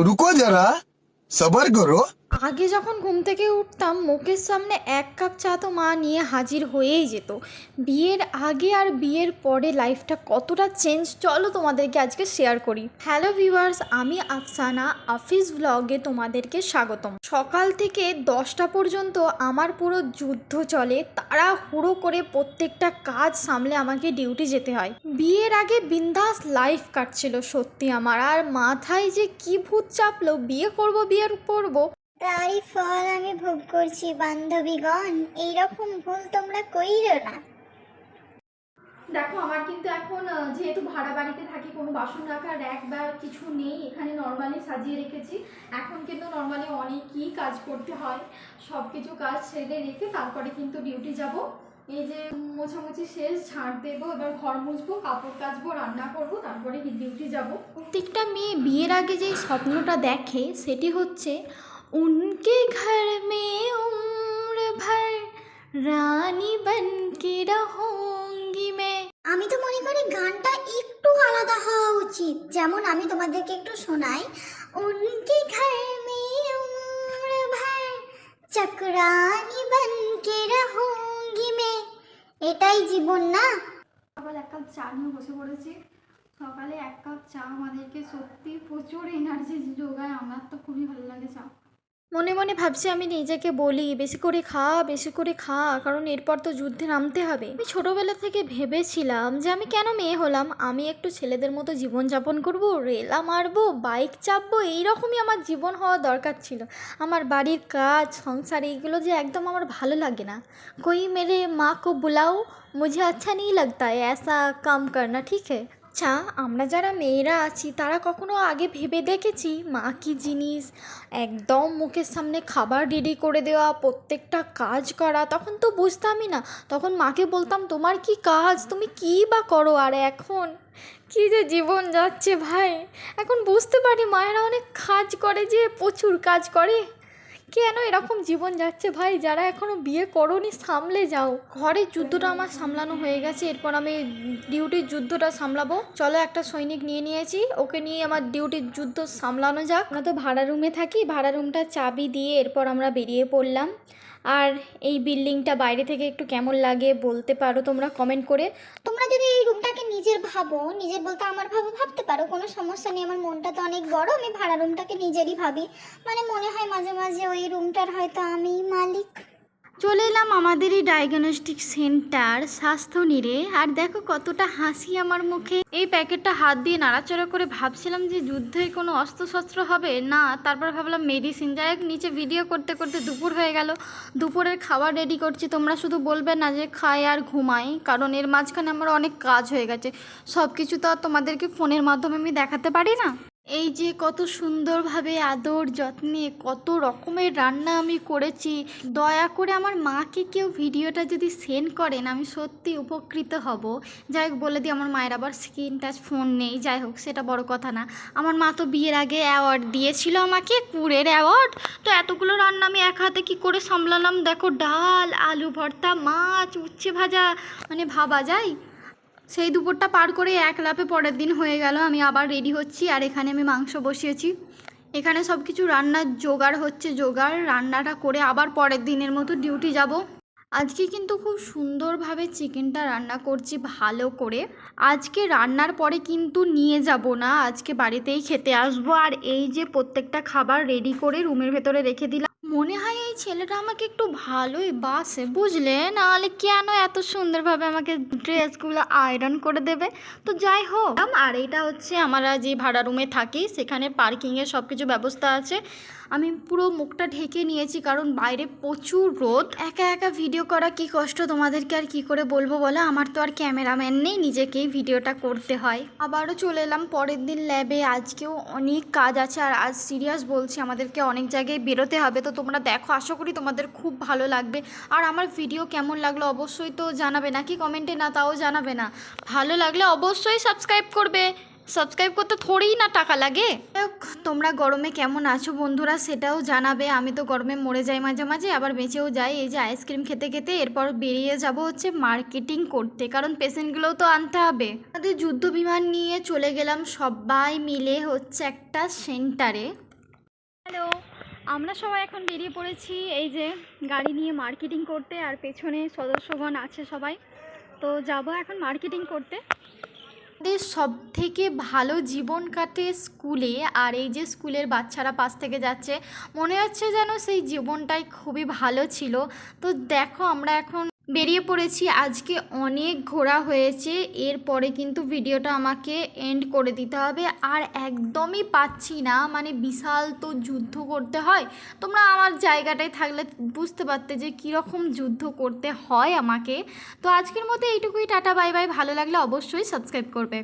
रुको जरा सबर करो আগে যখন ঘুম থেকে উঠতাম, মুখের সামনে এক কাপ চা তো মা নিয়ে হাজির হয়েই যেত। বিয়ের আগে আর বিয়ের পরে লাইফটা কতটা চেঞ্জ, চলো তোমাদেরকে আজকে শেয়ার করি। হ্যালো ভিউয়ার্স, আমি আফসানা অফিস ব্লগে তোমাদেরকে স্বাগতম। সকাল থেকে দশটা পর্যন্ত আমার পুরো যুদ্ধ চলে তারা হুড়ো করে প্রত্যেকটা কাজ সামলে আমাকে ডিউটি যেতে হয়। বিয়ের আগে বিন্দাস লাইফ কাটছিল, সত্যি আমার। আর মাথায় যে কি ভূত চাপলো, বিয়ে করব, বিয়ের করব? তারই ফল আমি ভোগ করছি, বান্ধবীগণ। এইরকম ভুল তোমরা কইরো না। দেখো, আমার কিন্তু এখন যেহেতু ভাড়া বাড়িতে থাকি, কোনো বাসন রাখার র্যাক বা কিছু নেই, এখানে নর্মালি সাজিয়ে রেখেছি। এখন কিন্তু নর্মালি অনেকই কাজ করতে হয়। সব কিছু কাজ সেরে রেখে তারপরে কিন্তু ডিউটি যাব। এই যে মোছামুছি শেষ ঝাড় দেবো, এবার ঘর মুছবো, কাপড় কাচবো, রান্না করব, তারপরে ডিউটি যাব। প্রত্যেকটা মেয়ে বিয়ের আগে যে স্বপ্নটা দেখে, সেটি হচ্ছে उनके घर में उम्र भर रानी बन के रहूंगी मैं। আমি তো মনে করি গানটা একটু আলাদা হওয়া উচিত। যেমন আমি তোমাদেরকে একটু শোনাই। উনকে ঘর মে উম্র ভর চকরানি বন রহুঙ্গি মে। এটাই জীবন না? সকাল এক কাপ চা নিয়ে বসে পড়েছি। সকালে এক কাপ চা আমাদেরকে সত্যি প্রচুর এনার্জি যোগায়। আমার তো মনে মনে ভাবছি আমি নিজেকে বলি, বেশি করে খা, বেশি করে খা, কারণ এরপর তো যুদ্ধে নামতে হবে। আমি ছোটোবেলা থেকে ভেবেছিলাম যে আমি কেন মেয়ে হলাম? আমি একটু ছেলেদের মতো জীবনযাপন করব, রেলা মারবো, বাইক চাপবো, এইরকমই আমার জীবন হওয়া দরকার ছিল। আমার বাড়ির কাজ, সংসার, এইগুলো যে একদম আমার ভালো লাগে না। কই মেরে মা কো বুলাও, মুঝে আচ্ছা নেই লাগতা এসা কাম করনা, ঠিক হ্যাঁ আচ্ছা আমরা যারা মেয়েরা আছি, তারা কখনো আগে ভেবে দেখেছি? মা কি জিনিস? একদম মুখের সামনে খাবার রেডি করে দেওয়া, প্রত্যেকটা কাজ করা, তখন তো বুঝতামই না। তখন মাকে বলতাম, তোমার কি কাজ? তুমি কী বা করো? আর এখন? কী যে জীবন যাচ্ছে ভাই? এখন বুঝতে পারি মায়েরা অনেক কাজ করে যে, প্রচুর কাজ করে। কেন এরকম জীবন যাচ্ছে? ভাই, যারা এখনও বিয়ে করনি, সামলে যাও। ঘরের যুদ্ধটা আমার সামলানো হয়ে গেছে। এরপর আমি ডিউটির যুদ্ধটা সামলাবো। চলো একটা সৈনিক নিয়ে নিয়েছি। ওকে নিয়ে আমার ডিউটির যুদ্ধ সামলানো যাক। আমরা তো ভাড়া রুমে থাকি। ভাড়া রুমটা চাবি দিয়ে এরপর আমরা বেরিয়ে পড়লাম। আর এই বিল্ডিংটা বাইরে থেকে একটু কেমন লাগে বলতে পারো তোমরা কমেন্ট করে। তোমরা যদি এই রুমটাকে নিজের ভাবো, নিজের বলতে আমার ভাবো, ভাবতে পারো, কোনো সমস্যা নেই, আমার মনটা তো অনেক বড়, আমি ভাড়া রুমটাকে নিজেরই ভাবি। মানে মনে হয় মাঝে মাঝে ওই রুমটার হয়তো আমি মালিক। চলে এলাম আমাদেরই ডায়াগনস্টিক সেন্টার স্বাস্থ্য নিরে। আর দেখো কতটা হাসি আমার মুখে। এই প্যাকেটটা হাত দিয়ে নাড়াচাড়া করে ভাবছিলাম যে যুদ্ধে কোনো অস্ত্রশস্ত্র হবে? না, তারপর ভাবলাম মেডিসিন যাই হোক, নিচে ভিডিও করতে করতে দুপুর হয়ে গেল। দুপুরের খাবার রেডি করছি। তোমরা শুধু বলবে না যে খাই আর ঘুমাই, কারণ এর মাঝখানে আমার অনেক কাজ হয়ে গেছে। সব কিছু তো আর তোমাদেরকে ফোনের মাধ্যমে আমি দেখাতে পারি না। এই যে কত সুন্দরভাবে আদর যত্নে কত রকমের রান্না আমি করেছি। দয়া করে আমার মাকে কেউ ভিডিওটা যদি সেন্ড করেন, আমি সত্যি উপকৃত হব। যাই হোক, বলে দিই, আমার মায়ের আবার স্ক্রিন টাচ ফোন নেই। যাই হোক, সেটা বড় কথা না। আমার মা তো বিয়ের আগে অ্যাওয়ার্ড দিয়েছিল আমাকে কুড়ের অ্যাওয়ার্ড তো এতগুলো রান্না আমি এক হাতে কী করে সামলালাম? দেখো, ডাল, আলু ভর্তা, মাছ, উচ্ছে ভাজা মানে ভাবা যায়? সেই দুপুরটা পার করে এক লাপে পরের দিন হয়ে গেল। আমি আবার রেডি হচ্ছি আর এখানে আমি মাংস বসিয়েছি। এখানে সব কিছু রান্নার জোগাড় হচ্ছে, জোগাড় রান্নাটা করে আবার পরের দিনের মতো ডিউটি যাব। আজকে কিন্তু খুব সুন্দরভাবে চিকেনটা রান্না করছি ভালো করে। আজকে রান্নার পরে কিন্তু নিয়ে যাব না, আজকে বাড়িতেই খেতে আসব। আর এই যে প্রত্যেকটা খাবার রেডি করে রুমের ভেতরে রেখে দিলাম। মনে হয় এই ছেলেটা আমাকে একটু ভালোই বাসে, বুঝলে? নাহলে কেন এত সুন্দরভাবে আমাকে ড্রেসগুলো আয়রন করে দেবে? তো যাই হোক। আর এটা হচ্ছে আমরা যে ভাড়া রুমে থাকি, সেখানে পার্কিংয়ের সব কিছু ব্যবস্থা আছে। আমি পুরো মুখটা ঢেকে নিয়েছি, কারণ বাইরে প্রচুর রোদ। একা একা ভিডিও করা কি কষ্ট? তোমাদেরকে আর কি করে বলব বলো? আমার তো আর ক্যামেরাম্যান নেই, নিজেকেই ভিডিওটা করতে হয়। আবারও চলে এলাম পরের দিন ল্যাবে। আজকেও অনেক কাজ আছে, আর আজ সিরিয়াস বলছি, আমাদেরকে অনেক জায়গায় বেরোতে হবে। তো তোমরা দেখো, আশা করি তোমাদের খুব ভালো লাগবে। আর আমার ভিডিও কেমন লাগল অবশ্যই তো জানাবে, নাকি কমেন্টে? না, তাও জানাবে না। ভালো লাগলে অবশ্যই সাবস্ক্রাইব করবে। সাবস্ক্রাইব করতে থোড়েই না টাকা লাগে। তোমরা গরমে কেমন আছো বন্ধুরা সেটাও জানাবে। আমি তো গরমে মরে যাই মাঝে মাঝে, আবার বেঁচেও যাই। এই যে আইসক্রিম খেতে খেতে এরপর বেরিয়ে যাব হচ্ছে মার্কেটিং করতে, কারণ পেশেন্টগুলোও তো আনতে হবে। আমাদের যুদ্ধ বিমান নিয়ে চলে গেলাম সবাই মিলে হচ্ছে একটা সেন্টারে হ্যালো আমরা সবাই এখন বেরিয়ে পড়েছি এই যে গাড়ি নিয়ে মার্কেটিং করতে আর পেছনে সদস্যগণ আছে সবাই। তো যাব এখন মার্কেটিং করতে। আমাদের সব থেকে ভালো জীবন কাটে স্কুলে আর এই যে স্কুলের বাচ্চারা পাশ থেকে যাচ্ছে, মনে হচ্ছে যেন সেই জীবনটাই খুবই ভালো ছিল। তো দেখো আমরা এখন বেরিয়ে পড়েছি। আজকে অনেক ঘোরা হয়েছে। এরপরে কিন্তু ভিডিওটা আমাকে এন্ড করে দিতে হবে। আর একদমই পাচ্ছি না। মানে বিশাল তো যুদ্ধ করতে হয়। তোমরা আমার জায়গাটায় থাকলে বুঝতে পারতে যে কীরকম যুদ্ধ করতে হয় আমাকে। তো আজকের মতো এইটুকুই। Tata, bye bye. ভালো লাগলে অবশ্যই সাবস্ক্রাইব করবে।